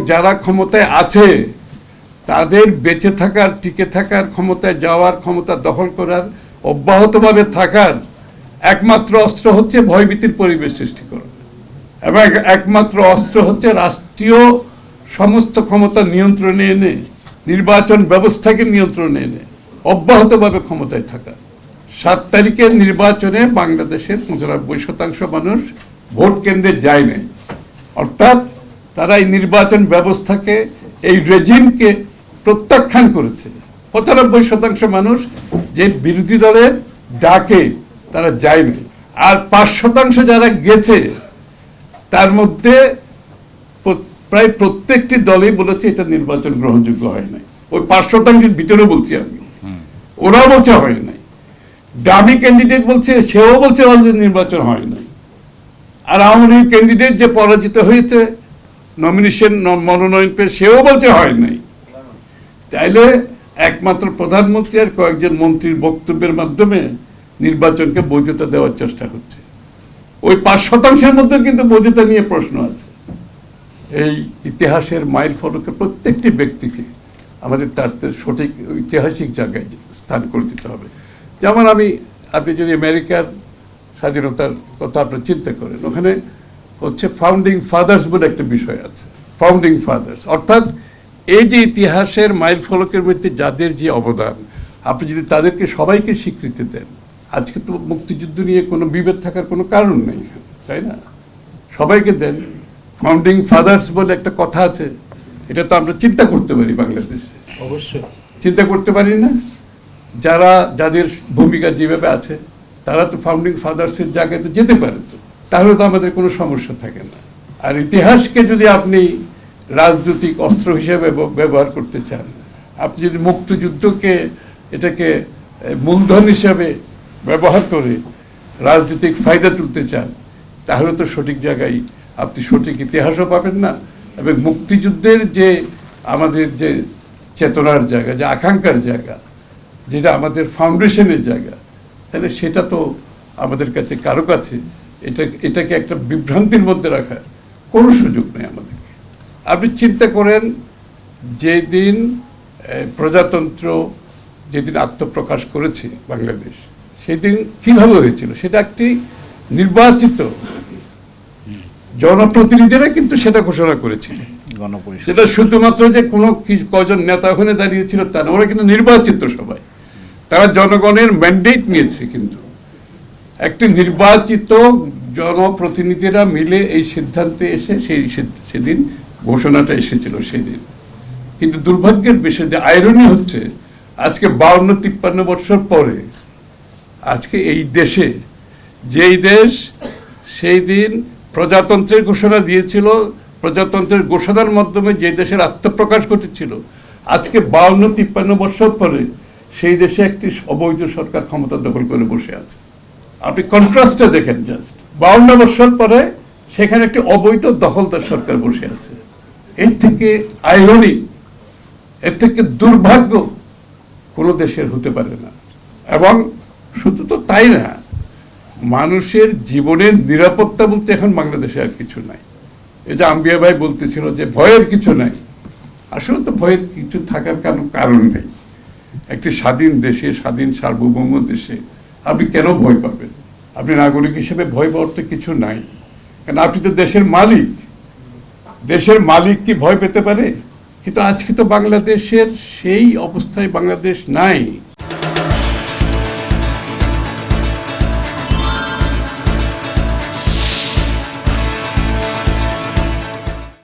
যারা ক্ষমতায় আছে, তাদের বেঁচে থাকার, টিকে থাকার ক্ষমতায় যাওয়ার ক্ষমতা দখল করার, অব্যাহতভাবে থাকার একমাত্র অস্ত্র হচ্ছে ভয়ভীতির পরিবেশ সৃষ্টি করা। এবং একমাত্র অস্ত্র হচ্ছে রাষ্ট্রীয় সমস্ত ক্ষমতা নিয়ন্ত্রণে এনে, নির্বাচন ব্যবস্থাকে নিয়ন্ত্রণে এনে, অব্যাহতভাবে ক্ষমতায় থাকা। সাত তারিখের নির্বাচনে বাংলাদেশের পঁচানব্বই শতাংশ মানুষ ভোট কেন্দ্রে যায় নাই। অর্থাৎ তারা এই নির্বাচন ব্যবস্থাকে এই রেজিমকে প্রত্যাখ্যান করেছে। পঁচানব্বই শতাংশ মানুষ যে বিরোধী দলের ডাকে তারা যায়নি। আর পাঁচ শতাংশ যারা গেছে তার মধ্যে প্রায় প্রত্যেকটি দলই বলেছে এটা নির্বাচন গ্রহণযোগ্য হয় নাই। ওই পাঁচ শতাংশের ভিতরে বলছি আমি। ওরা বলছে হয় নাই। দামি ক্যান্ডিডেট বলছে সেও বলছে নির্বাচন হয় নাই। আর আওয়ামী লীগ ক্যান্ডিডেট যে পরাজিত হয়েছে নমিনেশন মনোনয়ন পেয়ে সেও বলছে হয় নাই। তাইলে একমাত্র প্রধানমন্ত্রী আর কয়েকজন মন্ত্রীর বক্তব্যের মাধ্যমে নির্বাচনকে বৈধতা দেওয়ার চেষ্টা হচ্ছে। ওই পাঁচ শতাংশের মধ্যে কিন্তু বৈধতা নিয়ে প্রশ্ন আছে। এই ইতিহাসের মাইল ফলকের প্রত্যেকটি ব্যক্তিকে আমাদের তার সঠিক ঐতিহাসিক জায়গায় স্থান করে দিতে হবে। যেমন আমি, আপনি যদি আমেরিকার স্বাধীনতার কথা আপনি চিন্তা করেন, ওখানে হচ্ছে ফাউন্ডিং ফাদার্স বলে একটা বিষয় আছে। ফাউন্ডিং ফাদার্স অর্থাৎ এই যে ইতিহাসের মাইল ফলকের মধ্যে যাদের যে অবদান আপনি যদি তাদেরকে সবাইকে স্বীকৃতি দেন আজকে তো মুক্তিযুদ্ধ নিয়ে কোনো বিভেদ থাকার কোনো কারণ নেই তাই না? সবাইকে দেন। ফাউন্ডিং ফাদার্স বলে একটা কথা আছে এটা তো আমরা চিন্তা করতে পারি বাংলাদেশে। অবশ্যই। চিন্তা করতে পারি না? যারা যাদের ভূমিকা যেভাবে আছে তারা তো ফাউন্ডিং ফাদার্সের জায়গায় তো যেতে পারে। তাহলে তো আমাদের কোনো সমস্যা থাকে না। আর ইতিহাসকে যদি আপনি রাজনৈতিক অস্ত্র হিসেবে ব্যবহার করতে চান, আপনি যদি মুক্তিযুদ্ধকে এটাকে মূলধন হিসাবে ব্যবহার করে রাজনৈতিক ফায়দা তুলতে চান, তাহলে তো সঠিক জায়গায় আপনি সঠিক ইতিহাসও পাবেন না এবং মুক্তিযুদ্ধের যে আমাদের যে চেতনার জায়গা, যে আকাঙ্ক্ষার জায়গা, যেটা আমাদের ফাউন্ডেশনের জায়গা, তাহলে সেটা তো আমাদের কাছে কারও কাছে এটা এটাকে একটা বিভ্রান্তির মধ্যে রাখার কোনো সুযোগ নেই আমাদেরকে। আপনি চিন্তা করেন যেদিন প্রজাতন্ত্র যেদিন আত্মপ্রকাশ করেছে বাংলাদেশ সেদিন কীভাবে হয়েছিল? সেটা একটি নির্বাচিত জনপ্রতিনিধিরা কিন্তু সেটা ঘোষণা করেছিল। সেটা শুধুমাত্র যে কোনো কজন নেতা ওখানে দাঁড়িয়েছিল তা না ওরা কিন্তু নির্বাচিত সবাই। তারা জনগণের ম্যান্ডেট নিয়েছে কিন্তু। একটি নির্বাচিত জনপ্রতিনিধিরা মিলে এই সিদ্ধান্তে এসে সেই সেদিন ঘোষণাটা এসেছিল সেদিন। কিন্তু দুর্ভাগ্যের বিষয় যে আয়রনি হচ্ছে, আজকে বাউন্ন তিপ্পান্ন বছর পরে, আজকে এই দেশে, যেই দেশ সেই দিন প্রজাতন্ত্রের ঘোষণা দিয়েছিল, প্রজাতন্ত্রের ঘোষণার মাধ্যমে যে দেশের আত্মপ্রকাশ ঘটেছিল, আজকে বাউন্ন তিপ্পান্ন বছর পরে সেই দেশে একটি অবৈধ সরকার ক্ষমতা দখল করে বসে আছে। আপনি কন্ট্রাস্টটা দেখেন জাস্ট বাউন্ন বছর পরে সেখানে একটি অবৈধ দখলদার সরকার বসে আছে। এর থেকে আইরনি এর থেকে দুর্ভাগ্য কোনো দেশের হতে পারে না। এবং শুধু তো তাই না, মানুষের জীবনের নিরাপত্তা বলতে এখন বাংলাদেশে আর কিছু নাই। এই যে আম্বিয়া ভাই বলতেছিল যে ভয়ের কিছু নাই। আসলে তো ভয়ের কিছু থাকার কোনো কারণ নেই। একটি স্বাধীন দেশে, স্বাধীন সার্বভৌম দেশে আপনি কেন ভয় পাবেন? আপনি নাগরিক হিসেবে ভয় পাওয়ার তো কিছু নাই। কারণ আপনি তো দেশের মালিক। দেশের মালিক কি ভয় পেতে পারে? কিন্তু আজকে তো বাংলাদেশের সেই অবস্থায় বাংলাদেশ নাই।